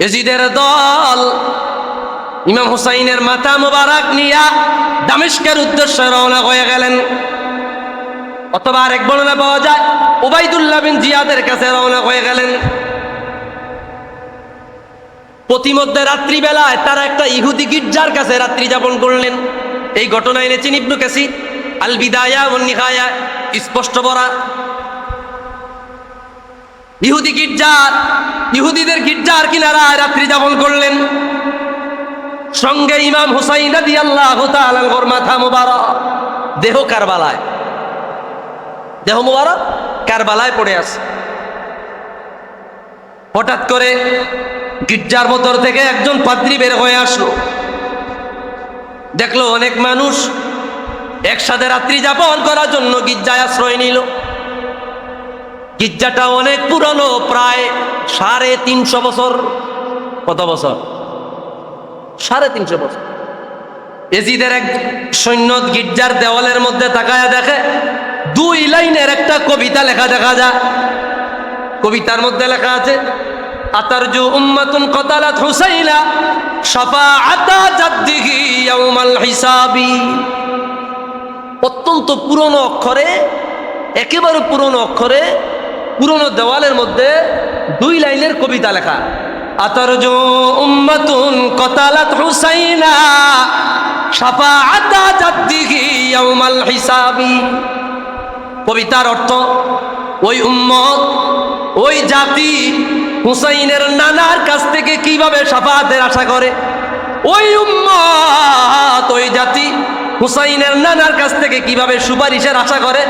এজিদের দল, ইমাম হুসাইনের মাথা মোবারক নিয়া দামেস্কের উদ্দেশ্যে রওনা হয়ে গেলেন। অথবা আরেক বর্ণনা পাওয়া যায় ওবাইদুল্লাহ বিন জিয়াদের কাছে রওনা হয়ে গেলেন। প্রতিমধ্যে রাত্রিবেলায় তারা একটা ইহুদি গির্জার কাছে রাত্রি যাপন করলেন। এই ঘটনা এনেছেন ইবনু কাসি আল বিদায়া ও নিহায়া স্পষ্ট বরা ইহুদি গির্জার ইহুদিদের গির্জার কিনারায় রাত্রি যাপন করলেন। সঙ্গে ইমাম হুসাইন আদি আল্লাহ মাথা মুবারক, দেহ কারবালায়। দেহ মুবারক কারবালায় পড়ে আছে। হঠাৎ করে গির্জার ভেতর থেকে একজন পাদ্রী বের হয়ে আসলো। দেখল অনেক মানুষ একসাথে রাত্রি যাপন করার জন্য গির্জায় আশ্রয় নিল। গির্জাটা অনেক পুরনো, প্রায় সাড়ে তিনশো বছর। কত বছর? সাড়ে তিনশো বছর। এজিদের এক সৈন্য গির্জার দেওয়ালের মধ্যে তাকায় দেখে, দুই লাইনের একটা কবিতা লেখা দেখা যায়। কবিতার মধ্যে লেখা আছে, আতারজু উম্মাতুন কতালাত হুসাইনা শাফাআতা জাদ্দিহি ইয়াউমাল হিসাবি। অত্যন্ত পুরনো অক্ষরে, একেবারে পুরনো অক্ষরে পুরনো দেওয়ালের মধ্যে দুই লাইনের কবিতা লেখা। আতারজু উম্মাতুন কতালাত হুসাইনা শাফাআতা জাদ্দিহি ইয়াউমাল হিসাবি। কবিতার অর্থ, ওই উম্মত, ওই জাতি হুসাইনের নানার কাছ থেকে কীভাবে সাফাতের আশা করে? ওই উম্মত, ওই জাতি হুসাইনের নানার কাছ থেকে কীভাবে সুপারিশের আশা করে?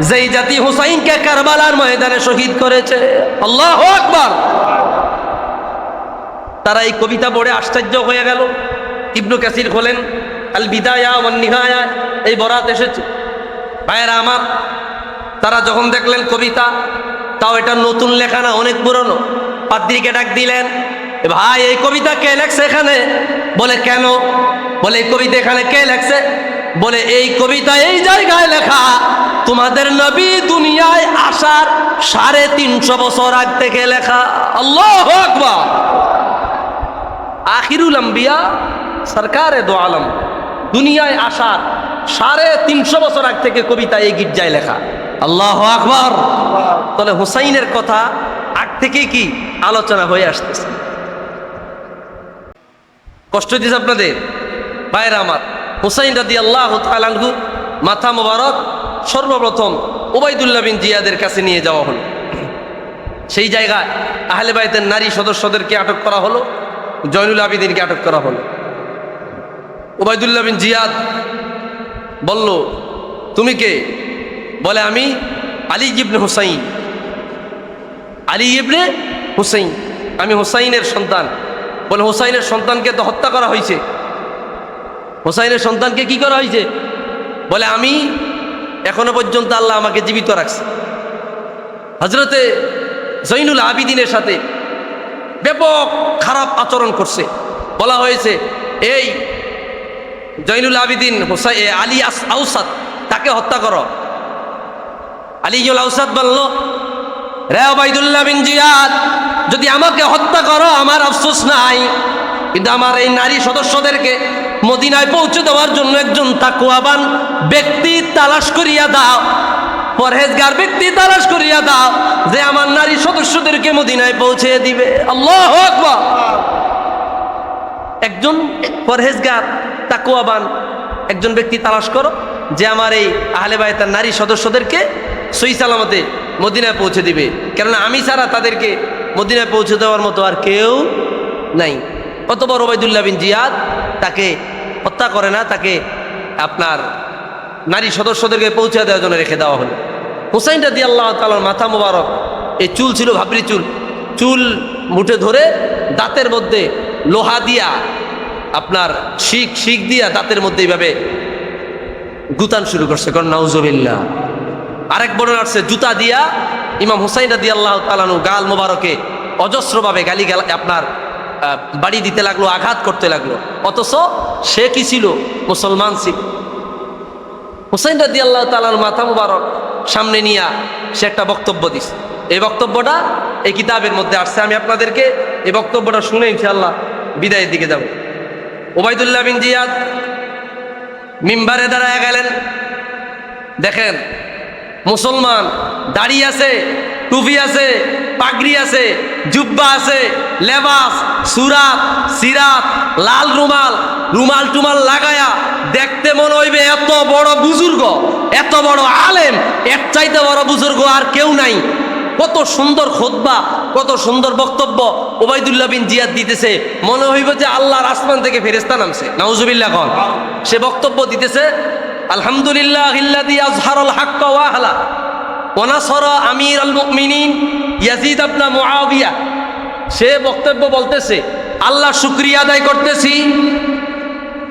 যেই জাতি হুসাইনকে কারবালার ময়দানে শহীদ করেছে, আল্লাহ আকবার। তারা এই কবিতা পড়ে আশ্চর্য হয়ে গেল। ইবনু কাসির খোলেন আল বিদায়া নিহায়া এই বরাত এসেছে। ভাইয়েরা আমার, তারা যখন দেখলেন কবিতা, তাও এটা নতুন লেখা না, অনেক পুরনো। পাদ্রিকে ডাক দিলেন, "এ ভাই, এই কবিতা কে লেখছে এখানে? বলে, কেন? বলে, এই কবিতা এখানে কে লেখছে? বলে, এই কবিতা এই জায়গায় লেখা, তোমাদের নবী দুনিয়ায় আসার সাড়ে তিনশো বছর আগ থেকে লেখা। আল্লাহ আকবার। আখিরুল আম্বিয়া, সরকারে দো দুনিয়ায় আসার সাড়ে তিনশো বছর আগ থেকে কবিতা এই গির্জায় লেখা। আল্লাহ আকবর। তাহলে হুসাইনের কথা আগ থেকেই কি আলোচনা হয়ে আসতেছে? কষ্ট দিয়েছে আপনাদের? বাইরে আমার হুসাইন রাদি আল্লাহ তালানহু মাথা মোবারক সর্বপ্রথম ওবায়দুল্লাহ বিন জিয়াদের কাছে নিয়ে যাওয়া হলো। সেই জায়গায় আহলে বাইতের নারী সদস্যদেরকে আটক করা হলো, জয়নুল আবিদিনকে আটক করা হলো। ওবায়দুল্লাহ বিন জিয়াদ বলল, তুমি কে? বলে, আমি আলী ইবনে হুসাইন। আলী ইবনে হুসাইন। আমি হুসাইনের সন্তান। বলে, হুসাইনের সন্তানকে তো হত্যা করা হয়েছে। হুসাইনের সন্তানকে কি করা হয়েছে? বলে, আমি এখনও পর্যন্ত আল্লাহ আমাকে জীবিত রাখছে। হজরতে জৈনুল আবিদিনের সাথে ব্যাপক খারাপ আচরণ করছে। বলা হয়েছে, এই জৈনুল আবিদিন হোসাই আলী আস, আউসাদ, তাকে হত্যা করো। আলীজুল আউসাদ বলল, রে ওবাইদুল্লাহ বিন জিয়াদ, যদি আমাকে হত্যা করো, আমার আফসোস নাই। কিন্তু আমার এই নারী সদস্যদেরকে মদিনায় পৌঁছে দেওয়ার জন্য একজন তাকুয়াবান ব্যক্তি তালাশ করিয়া দাও, পরহেজগার ব্যক্তি তালাশ করিয়া দাও যে আমার নারী সদস্যদেরকে মদিনায় পৌঁছে দিবে। আল্লাহ একজন পরহেজগার তাকুয়াবান একজন ব্যক্তি তালাশ করো যে আমার এই আহলে বায়তার নারী সদস্যদেরকে সই সালামতে মদিনায় পৌঁছে দিবে। কেননা আমি ছাড়া তাদেরকে মদিনায় পৌঁছে দেওয়ার মতো আর কেউ নাই। অতবার ওবায়দুল্লাহ বিন জিয়াদ তাকে হত্যা করে না, তাকে আপনার নারী সদস্যদেরকে পৌঁছে দেওয়ার জন্য রেখে দেওয়া হলো। হুসাইন রাদি আল্লাহ তালার মাথা মোবারক, এই চুল ছিল ভাবরি চুল। চুল মুঠে ধরে দাঁতের মধ্যে লোহা দিয়া, আপনার শিখ শিখ দিয়া দাঁতের মধ্যে এইভাবে গুতান শুরু করছে। কারণ নাউজবিল্লা আরেক বড় আসছে জুতা দিয়া ইমাম হুসাইন রাদি আল্লাহ তালানু গাল মোবারকে অজস্রভাবে গালি গাল আপনার বাড়ি দিতে লাগল, আঘাত করতে লাগল। অথচ সে কি ছিল? মুসলমান ছিল। হুসাইন রাদি আল্লাহ তালার মাথা মুবারক সামনে নিয়া সে একটা বক্তব্য দিস এই বক্তব্যটা এই কিতাবের মধ্যে আসছে। আমি আপনাদেরকে এই বক্তব্যটা শুনে ইনশাআল্লাহ বিদায়ের দিকে যাব। ওবায়দুল্লাহ বিন জিয়াদ মিম্বারে দাঁড়ায় গেলেন। দেখেন, মুসলমান দাঁড়িয়ে আছে টুপি আছে, পাগড়ি আছে, জুব্বা আছে, লেবাস, সুরাত, সিরাত, লাল রুমাল রুমাল টুমাল লাগায়া দেখতে মনে হইবে এত বড় বুজুর্গ, এত বড় আলেম, এর চাইতে বড় বুজুর্গ আর কেউ নাই। কত সুন্দর খোদবা, কত সুন্দর বক্তব্য ওবায়দুল্লাহ বিন জিয়াদ দিতেছে। মনে হইব যে আল্লাহর আসমান থেকে ফেরেস্তা নামছে। নাউজুবিল্লাহ কন। সে বক্তব্য দিতেছে, আলহামদুলিল্লাহ ইল্লাযী আযহারাল হাক্কা ওয়া আহলা ওয়া নাসারা আমির আল মুমিনিন ইয়াজিদ ইবনে মুআবিয়া সে বক্তব্য বলতেছে, আল্লাহ শুকরিয়া আদায় করতেছি।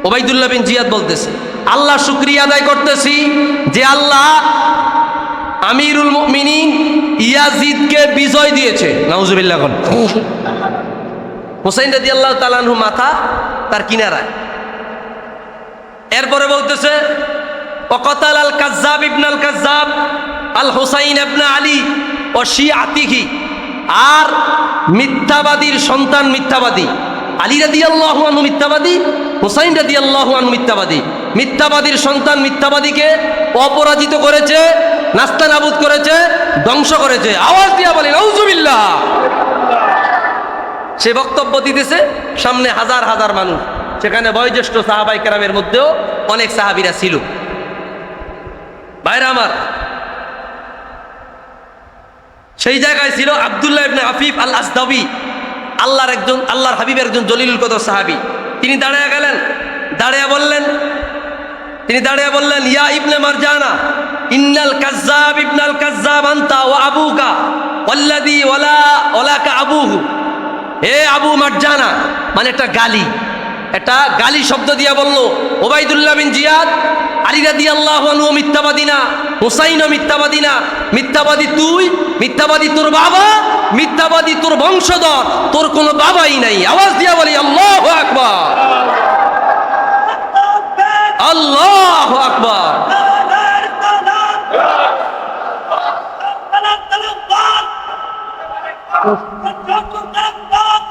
ওবাইদুল্লাহ বিন জিয়াদ বলতেছে, আল্লাহ শুকরিয়া আদায় করতেছি যে আল্লাহ আমিরুল মুমিনিন ইয়াজিদকে বিজয় দিয়েছে। নাউজুবিল্লাহ হুসাইন রাদিয়াল্লাহু তাআলাহু মাথা তার কিনারায়। এরপরে বলতেছে ওকতাল আল কাজ্জাব ইবনাল কাজ্জাব আল হুসাইন ইবনে আলী ও শিয়াতিহি। আর মিথ্যাবাদীর সন্তান মিথ্যাবাদী। আলী রাদিয়াল্লাহু আনহু মিথ্যাবাদী, হুসাইন রাদিয়াল্লাহু আনহু মিথ্যাবাদী। মিথ্যাবাদীর সন্তান মিথ্যাবাদীকে অপরাজিত করেছে, নাস্তানাবুদ করেছে, ধ্বংস করেছে। আওয়াজ দিয়া বলেন আউজুবিল্লাহ সে বক্তব্য দিতেছে, সামনে হাজার হাজার মানুষ। সেখানে বয়োজ্যেষ্ঠ সাহাবাই কেরামের মধ্যেও অনেক সাহাবিরা ছিল। বাইরে আমার, সেই জায়গায় ছিল আবদুল্লাহ ইবনে আফিফ আল আসদাবি আল্লাহর একজন, আল্লাহর হাবিবের একজন জলিলুল কদর সাহাবি। তিনি দাঁড়িয়ে গেলেন, দাঁড়িয়ে বললেন, তিনি দাঁড়িয়ে বললেন, ইয়া ইবনে মারজানা, ইন্নাল কাজ্জাব ইবনাল কাজ্জাব আনতা ওয়া আবুকা, ওয়াল্লাযী ওয়ালা ওয়ালাকা আবুহু। হে আবু মারজানা মানে একটা গালি। একটা গালি শব্দ দিয়া বলল ওবাইদুল্লাহ বিন জিয়াদ, আলী রাদি আল্লাহ মিথ্যাবাদী না হুসাইনও মিথ্যাবাদী না মিথ্যাবাদী তুই, মিথ্যাবাদী তোর বাবা, মিথ্যাবাদী তোর বংশধর, তোর কোনো বাবাই নাই। আওয়াজ দিয়া বলি, আল্লাহ আকবার। আল্লাহ আকবার।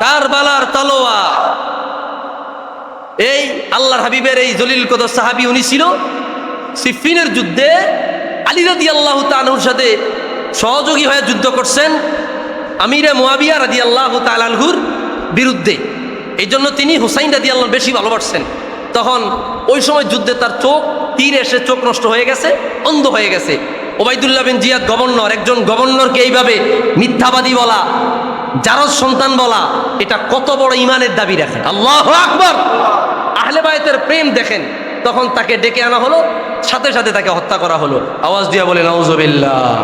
কারবালার তলোয়া এই আল্লাহর হাবিবের এই জলিল কদর সাহাবি উনি ছিল সিফিনের যুদ্ধে আলী রাদি আল্লাহ তানুর সাথে সহযোগী হয়ে যুদ্ধ করছেন আমিরে মোয়াবিয়া রাদি আল্লাহ তালানহুর বিরুদ্ধে। এই জন্য তিনি হুসাইন রাদি আল্লাহ বেশি ভালোবাসছেন। তখন ওই সময় যুদ্ধে তার চোখ তীর এসে চোখ নষ্ট হয়ে গেছে, অন্ধ হয়ে গেছে। ওবায়দুল্লাহ বিন জিয়াদ গভর্নর, একজন গভর্নরকে এইভাবে মিথ্যাবাদী বলা, জারজ সন্তান বলা, এটা কত বড় ইমানের দাবি রাখে। আল্লাহ আকবর! আহলে বায়তের প্রেম দেখেন, তখন তাকে ডেকে আনা হলো, সাথে সাথে তাকে হত্যা করা হলো। আওয়াজ দিয়া বলে নওজবিল্লাহ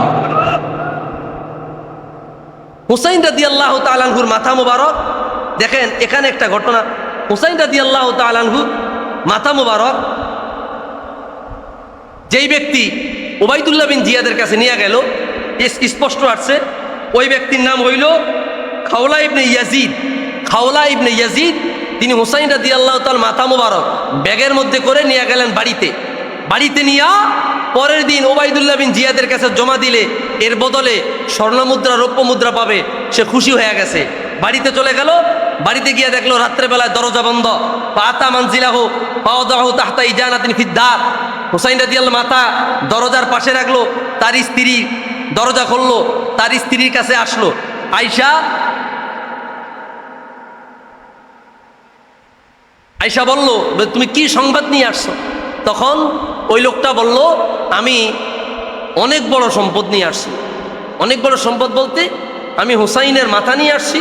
হুসাইন রাদি আল্লাহ তালানহুর মাথা মুবারক, দেখেন, এখানে একটা ঘটনা। হুসাইন রাদি আল্লাহ তালানহু মাথা মুবারক, যেই ব্যক্তি ওবায়দুল্লাহ বিন জিয়াদের কাছে নিয়ে গেল স্পষ্ট আসছে, ওই ব্যক্তির নাম হইল খাওলা ইবনে ইয়াজিদ। খাওলা ইবনে ইয়াজিদ তিনি হুসাইন রাদি আল্লাহ তাল মাথা মুবারক ব্যাগের মধ্যে করে নিয়ে গেলেন বাড়িতে। বাড়িতে নিয়া পরের দিন ওবায়দুল্লাহ বিন জিয়াদের কাছে জমা দিলে এর বদলে স্বর্ণ মুদ্রা, রৌপ্য মুদ্রা পাবে, সে খুশি হয়ে গেছে। বাড়িতে চলে গেল, বাড়িতে গিয়ে দেখল রাত্রেবেলায় দরজা বন্ধ। পাতা মানজিলাহু পাওদাহু তাহতা ইজানাতিন ফিদ্দার। হুসাইন রাদিয়াল মাথা দরজার পাশে রাখল, তার স্ত্রী দরজা খুললো, তার স্ত্রীর কাছে আসলো। আয়শা আয়শা বলল তুমি কি সংবাদ নিয়ে আসছো? তখন ওই লোকটা বলল, আমি অনেক বড় সম্পদ নিয়ে আসছি। অনেক বড় সম্পদ বলতে আমি হুসাইনের মাথা নিয়ে আসছি।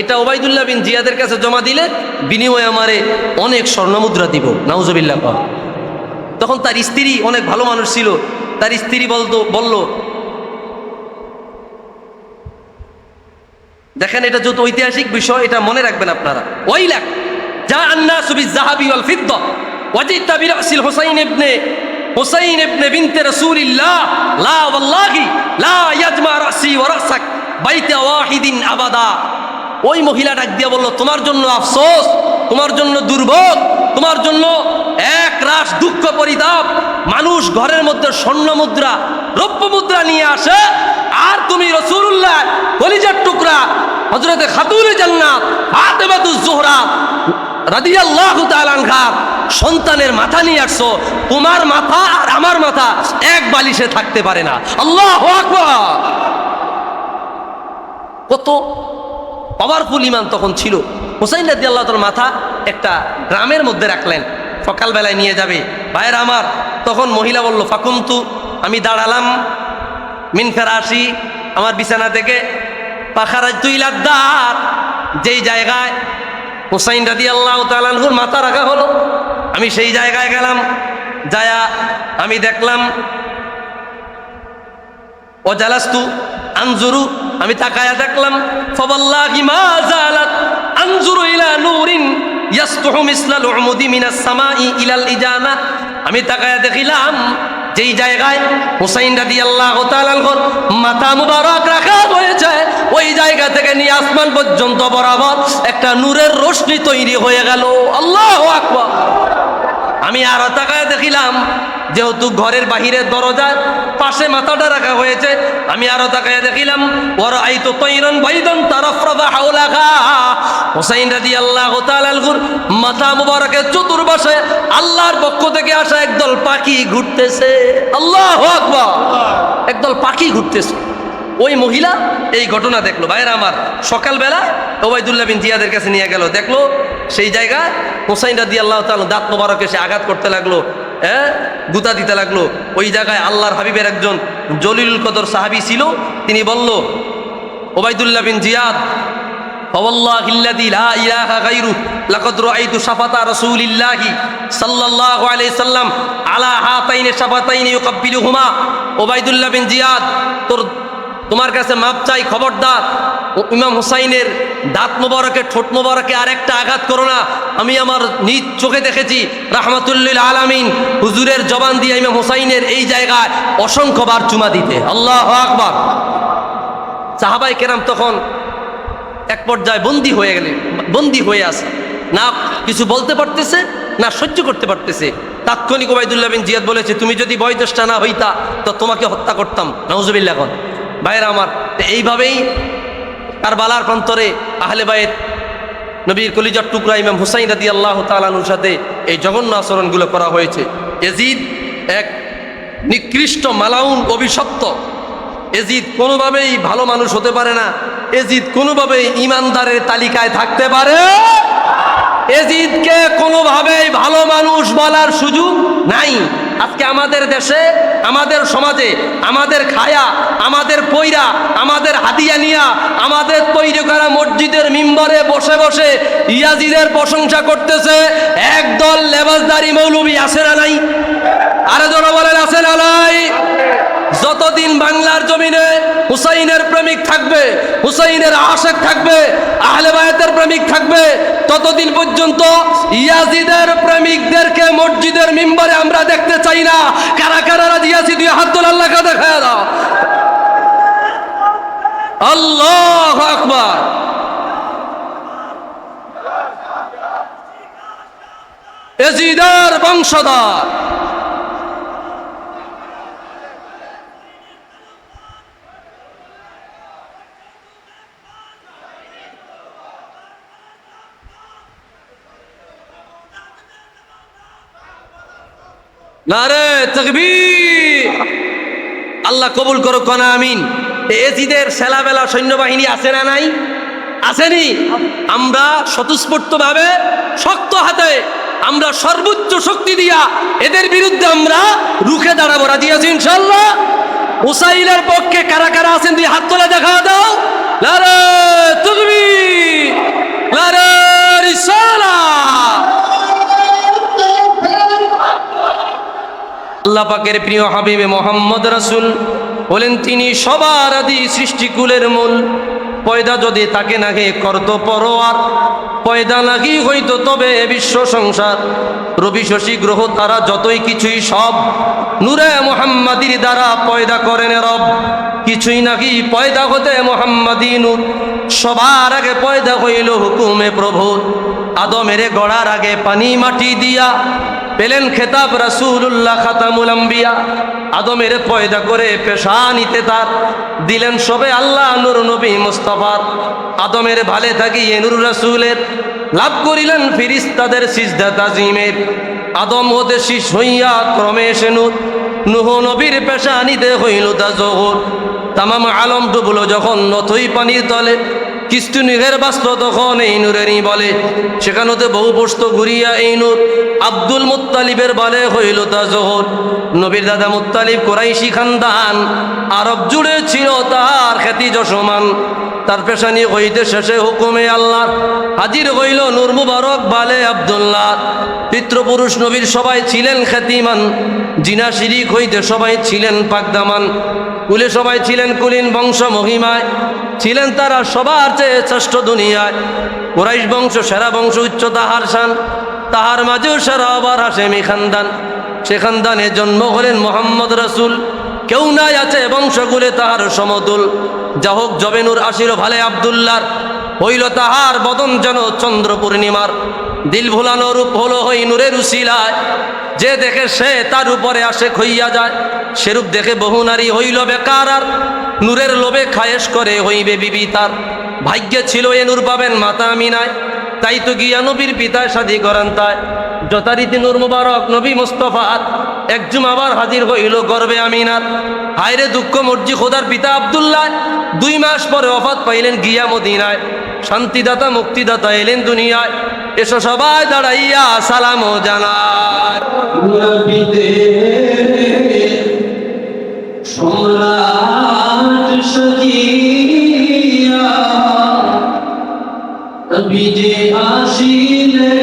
এটা ওবায়দুল্লাহ বিন জিয়াদের কাছে জমা দিলে বিনিময়ে আমারে অনেক স্বর্ণমুদ্রা দিব। নাউজবিল্লা কহ তখন তার স্ত্রী অনেক ভালো মানুষ ছিল। তার স্ত্রী বলতো, বলল, দেখেন, এটা যত ঐতিহাসিক বিষয়, এটা মনে রাখবেন আপনারা। ওই লাখ আন্না সুবি রাসূলিল্লাহ লা লা ইয়াজমা বাইতে আবাদা ওই মহিলা ডাক দিয়ে বলল, তোমার জন্য আফসোস, তোমার জন্য দুর্ভোগ তোমার জন্য এক রাস দুঃখ পরিতাপ। মানুষ ঘরের মধ্যে স্বর্ণ মুদ্রা, রৌপ্য মুদ্রা নিয়ে আসে। আর তুমি রসুল্লাহ কলিজার টুকরা হজরতে খাতুনে জান্নাত জোহরা রাদিয়াল্লাহু আনহা, সন্তানের মাথা নিয়ে আসছো, তোমার মাথা আর আমার মাথা এক বালিশে থাকতে পারে না। আল্লাহু কত পাওয়ারফুল ইমান তখন ছিল। হুসাইন রাদি আল্লাহ মাথা একটা গ্রামের মধ্যে রাখলেন। সকালবেলায় নিয়ে যাবে। ভাইয়ের আমার, তখন মহিলা বলল, ফাকুমতু, আমি দাঁড়ালাম মিন ফেরাসি আমার বিছানা থেকে। পাখারাজ তুই লাদ্দার যেই জায়গায় হুসাইন রাদি আল্লাহ তালানহুর মাথা রাখা হলো। আমি সেই জায়গায় গেলাম, যায়া আমি দেখলাম ও জালাস্তু আনজুরু আমি তাকায়া দেখলাম ফবাল্লাহি মা জালাত আনজুরু ইলা নূরিন ইয়াসতুহু মিসলাল উমুদি মিনাস সামাই ইলাল ইজানা আমি তাকায়া দেখিলাম যেই জায়গায় হুসাইন রাদি আল্লাহ মাথা মুবারক রাখা হয়েছে, ওই জায়গা থেকে নিয়ে আসমান পর্যন্ত বরাবর একটা নূরের রশ্মি তৈরি হয়ে গেল। আল্লাহ আকবার। আমি আরও তাকায় দেখিলাম, যেহেতু ঘরের বাহিরের দরজার পাশে মাথাটা রাখা হয়েছে, আমি আরও তাকায় দেখিলাম ওর আই তো তৈরন বাইদন তারফরদা হাওলাখা হোসাইন রাদি আল্লাহ তালালগুর মাথা মুবারকের চতুর্পাশে আল্লাহর পক্ষ থেকে আসা একদল পাখি ঘুরতেছে। আল্লাহ একদল পাখি ঘুরতেছে। ওই মহিলা এই ঘটনা দেখলো ভাইয়ের আমার সকালবেলা ওবায়দুল্লাহ বিন জিয়াদের কাছে নিয়ে গেল দেখলো সেই জায়গায় হোসাইন রাদি আল্লাহ তাল দাঁত মোবারক এসে আঘাত করতে লাগলো হ্যাঁ গুতা দিতে লাগলো ওই জায়গায় আল্লাহর হাবিবের একজন জলিলুল কদর সাহাবি ছিল তিনি বলল ওবায়দুল্লাহ বিন জিয়াদ فوالله الذي لا إله غيره لقد رأيت شفة رسول الله صلى الله عليه وسلم على هاتين الشفتين يقبلهما ওবাইদুল্লাহ বিন জিয়াদ তোর তোমার কাছে মাপ চাই, খবরদার। ইমাম হুসাইনের দাঁত মোবারকে, ঠোঁট মোবারকে আর একটা আঘাত করো না। আমি আমার নিজ চোখে দেখেছি, রাহমাতুল্লিল আলামিন, হুজুরের জবান দিয়ে ইমাম হুসাইনের এই জায়গায় অসংখ্যবার চুমা দিতে। আল্লাহ আকবার। সাহাবাই কেরাম তখন এক পর্যায়ে বন্দি হয়ে গেলে, বন্দি হয়ে আসে। না কিছু বলতে পারতেছে, না সহ্য করতে পারতেছে। তাৎক্ষণিক ওবায়দুল্লাহ বিন জিয়াদ বলেছে, তুমি যদি বয়োজ্যেষ্ঠ না হইতা, তো তোমাকে হত্যা করতাম। নজবিল্লা ভাইয়েরা আমার এইভাবেই তার বালার প্রান্তরে আহলে বায়েত নবীর কলিজার টুকরা ইমাম হুসাইন রাদি আল্লাহ তালানুর সাথে এই জঘন্য আচরণগুলো করা হয়েছে। এজিদ এক নিকৃষ্ট মালাউন অভিশপ্ত। এজিদ কোনোভাবেই ভালো মানুষ হতে পারে না। এজিদ কোনোভাবেই ইমানদারের তালিকায় থাকতে পারে এজিদকে কোনোভাবেই ভালো মানুষ বলার সুযোগ নাই। আজকে আমাদের দেশে, আমাদের সমাজে, আমাদের খায়া, আমাদের পৈরা আমাদের হাতিয়া নিয়া, আমাদের তৈরি করা মসজিদের মিম্বরে বসে বসে ইয়াজিদের প্রশংসা করতেছে, একদল লেবাসদারি মৌলবী আছে না নাই? আরে জন বলেন, আছে না নাই? যতদিন বাংলার জমিনে হুসাইনের প্রেমিক থাকবে, হুসাইনের আশেক থাকবে, আহলে বায়াতের প্রেমিক থাকবে, ততদিন পর্যন্ত ইয়াজিদের প্রেমিকদেরকে মসজিদের মিম্বরে আমরা দেখতে চাই না। কারা কারা রাজি আছি, দুই হাত তোল, আল্লাহকে দেখা দাও। আল্লাহ আকবার। এজিদের বংশধর। নারে তকবীর। আল্লাহ কবুল করো কনা আমিন। এজিদের সেলাবেলা সৈন্যবাহিনী আছে না নাই? আসেনি? আমরা স্বতঃস্ফূর্তভাবে শক্ত হাতে আমরা সর্বোচ্চ শক্তি দিয়া এদের বিরুদ্ধে আমরা রুখে দাঁড়াবো। রাজি আছি ইনশাল্লাহ উসাইলের পক্ষে কারা কারা আছেন তুই হাত তোলা দেখা দাও। লারে তুমি লারে রিসালা। আল্লাহ পাকের প্রিয় হাবিবে মোহাম্মদ রাসুল বলেন, তিনি সবার আদি সৃষ্টিকুলের মূল। পয়দা যদি তাকে নাগে করত পরোয়ার, পয়দা নাকি হইত তবে বিশ্ব সংসার। রবি শশী গ্রহ তারা যতই কিছুই সব, নূরে মোহাম্মাদির দ্বারা পয়দা করেন রব। কিছুই নাকি পয়দা হতে মোহাম্মদী নূর। সবার আগে পয়দা হইল হুকুমে প্রভুর। আদমেরে গড়ার আগে পানি মাটি দিয়া পেলেন খেতাব রাসূলুল্লাহ খাতামুল আম্বিয়া। আদমের পয়দা করে পেশানিতে তার। দিলেন সবে আল্লাহ নূর নবী মুস্তাফার। আদমের ভালে থাকি নূর রাসূলের। লাভ করিলেন ফিরিস্তাদের সিজদা তাজিমের। আদম হতে শীষ হইয়া ক্রমে এসে নূর। নুহ নবীর পেশানিতে হইল তা জহর। তামাম আলম ডুবলো যখন নথই পানির তলে। কিস্তু নিঘের বাস্ত তখন এই নূরেরই বলে। সেখানতে বহু বস্ত ঘুরিয়া এই নূর আব্দুল মুতালিবের বলে হইল তা জহর। নবীর দাদা মুতালিব কোরাইশি খানদান আরব জুড়ে ছিল তার খ্যাতি যশমান। তার পেশানি হইতে শেষে হুকুমে আল্লাহ হাজির হইল নূর মুবারক বালে আবদুল্লাহ। পিতৃপুরুষ নবীর সবাই ছিলেন খ্যাতিমান জিনা শিরিক হইতে সবাই ছিলেন পাকদামান কুলে সবাই ছিলেন কুলীন বংশ মহিমায়। ছিলেন তারা সবার চেয়ে শ্রেষ্ঠ দুনিয়ায়। কুরাইশ বংশ সেরা বংশ উচ্চ তাহার সান তাহার মাঝেও সেরা আবার হাসেমি খানদান। সে খানদানে জন্ম হলেন মোহাম্মদ রসুল। কেউ নাই আছে বংশগুলে তাহার সমতুল। যা হোক জবেনুর আসিল ভালে আবদুল্লার, হইল তাহার বদন যেন চন্দ্র পূর্ণিমার দিল ভুলানো রূপ হলো হই নূরের উশিলায় যে দেখে সে তার উপরে আসে খইয়া যায়। সেরূপ দেখে বহু নারী হইল বেকার আর। নূরের লোভে খায়েশ করে হইবে বিবি তার ভাগ্যে ছিল এ নূর পাবেন মাতা আমিনায়। তাই তো গিয়া নবীর পিতায় সাদী করান তাই। যথারীতি নূর মুবারক, নবী মুস্তফার একজুম আবার হাজির হইল গর্বে আমিনার হায়রে দুঃখ মর্জি খোদার পিতা আবদুল্লাহ, দুই মাস পরে অফাত পাইলেন গিয়া মদিনায়। শান্তিদাতা, মুক্তিদাতা এলেন দুনিয়ায়। এসো সবাই দাঁড়াইয়া সালাম জানায়। সম্রাট সজিয়া বিজে আসিলে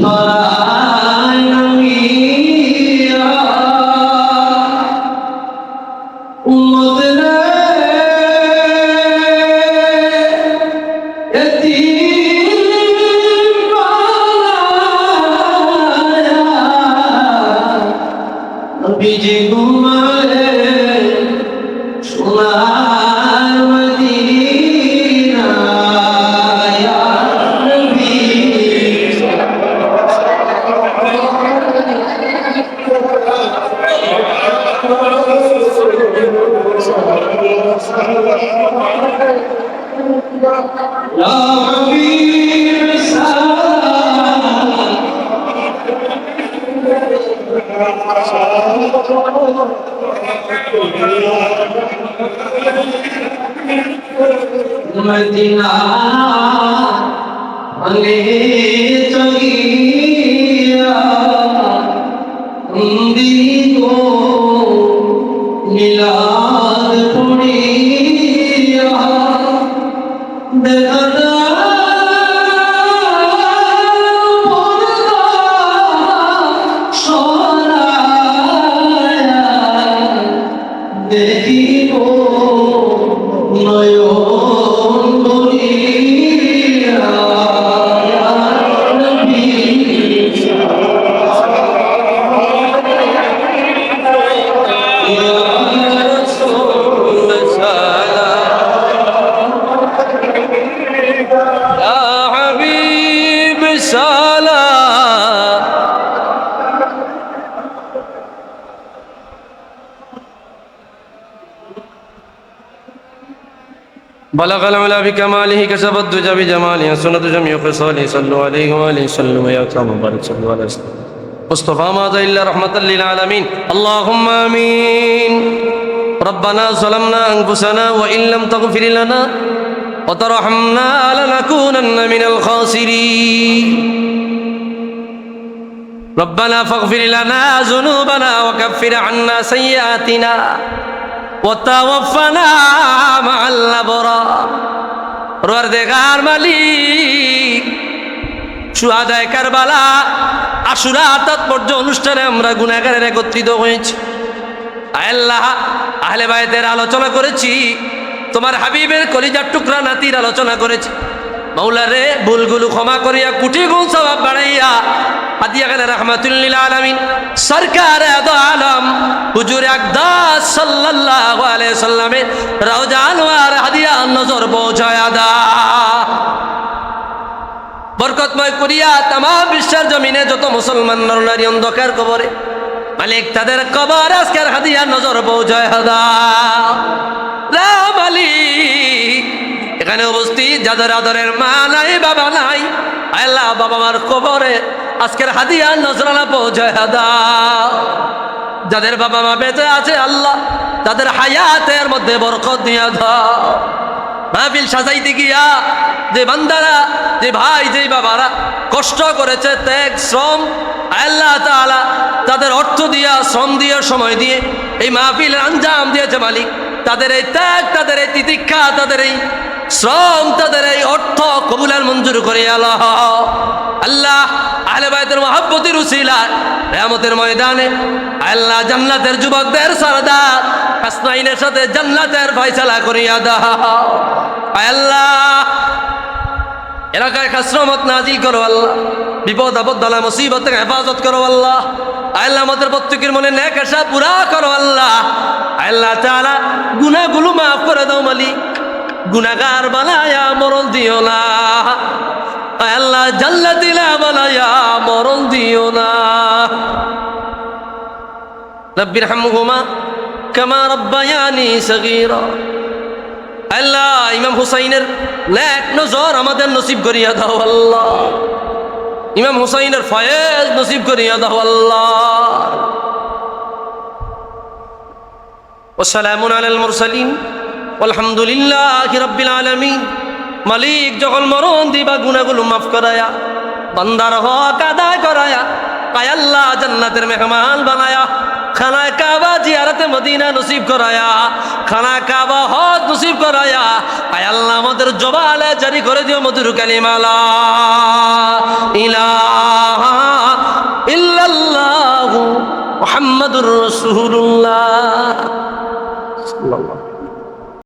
ধরায় بلغ العلا بكماله كسب الدجى بجماله سنة جميع خصاله صلوا عليه وآله وسلم يا أكرم مبارك صلوا على سيدنا مصطفى ماذا إلا رحمة للعالمين اللهم آمين ربنا ظلمنا أنفسنا وإن لم تغفر لنا وترحمنا لنكونن من الخاسرين ربنا فاغفر لنا ذنوبنا وكفر عنا سيئاتنا وتوفنا مع الأبرار পরওয়ারদেগার মালিক সুহাদায় কারবালা, আশুরা তাৎপর্য অনুষ্ঠানে আমরা গুণাগারের একত্রিত হয়েছি। আল্লাহ, আহলে ভাইদের আলোচনা করেছি, তোমার হাবিবের কলিজার টুকরা নাতির আলোচনা করেছি। মৌলারে ভুলগুলো ক্ষমা করিয়া কুটি গুণ সবাব বাড়াইয়া আলামিন সরকার আলম, হুজুর হাদিয়া নজর বরকতময় বিশ্বের জমিনে যত মুসলমান নর নারী অন্ধকার কবরে, মালিক তাদের কবর আজকের হাদিয়া নজর পৌঁছয় হদা রা মালিক, এখানে উপস্থিত যাদের আদরের মা নাই, বাবা নাই আল্লাহ বাবা মার কবরে আজকের হাদিয়া নজরানা পৌঁছয় হদা। যাদের বাবা মা বেঁচে আছে আল্লাহ তাদের হায়াতের মধ্যে বরকত দিয়া দাও মাহফিল সাজাইতে গিয়া যে বান্দারা, যে ভাই, যে বাবারা কষ্ট করেছে, ত্যাগ, শ্রম, আল্লাহ তাআলা তাদের অর্থ দিয়া, শ্রম দিয়ে, সময় দিয়ে এই মাহফিলের আঞ্জাম দিয়েছে মালিক। তাদের এই ত্যাগ, তাদের এই তিতিক্ষা, তাদের এই শ্রম তাদের এই অর্থ কবুলার মঞ্জুর করে আল্লাহ। আল্লাহ আহলে বাইতের মহাব্বতির উসিলা রেহমতের ময়দানে আল্লাহ জান্নাতের যুবকদের সরদার, হাসনাইনের সাথে জান্নাতের ফয়সালা করিয়া দাও। আল্লাহ, এলাকায় খাসরমত নাজিল করো আল্লাহ, বিপদ, আপদ, দালা, মুসিবত থেকে হেফাজত করো আল্লাহ। আল্লাহ, আমাদের প্রত্যেকের মনে নেক পুরা করো আল্লাহ। আল্লাহ তাআলা গুনাহগুলো মাফ করে দাও মালিক। গুনাহগার বানায়া মরণ দিও না। আল্লাহ জান্নাতিলা বানায়া মরণ দিও না। রব্বির হামহুমা কামা রব্বায়ানি সগীরা। আল্লাহ, ইমাম হুসাইনের ন্যাক নজর আমাদের নসিব করিয়া দাও আল্লাহ। ইমাম হুসাইনের ফয়েজ নসিব করিয়া দাও আল্লাহ। ওসালাম আলাল মুরসালিন। আলহামদুলিল্লাহ রব্বিল আলামিন। মালিক যখন মরণ দিবা গুনাগুলো মাফ করায়া, বান্দার হক আদায় করায়া কায় আল্লাহ জান্নাতের মেহমান বানায়া, খানা কাবা জিয়ারতে মদিনা নসিব করায়া, খানা কাবা হজ নসিব করায়া আয় আল্লাহ আমাদের জবালে জারি করে দিও মধুর কালিমালা ইলাহা ইল্লাল্লাহু মুহাম্মাদুর রাসূলুল্লাহ।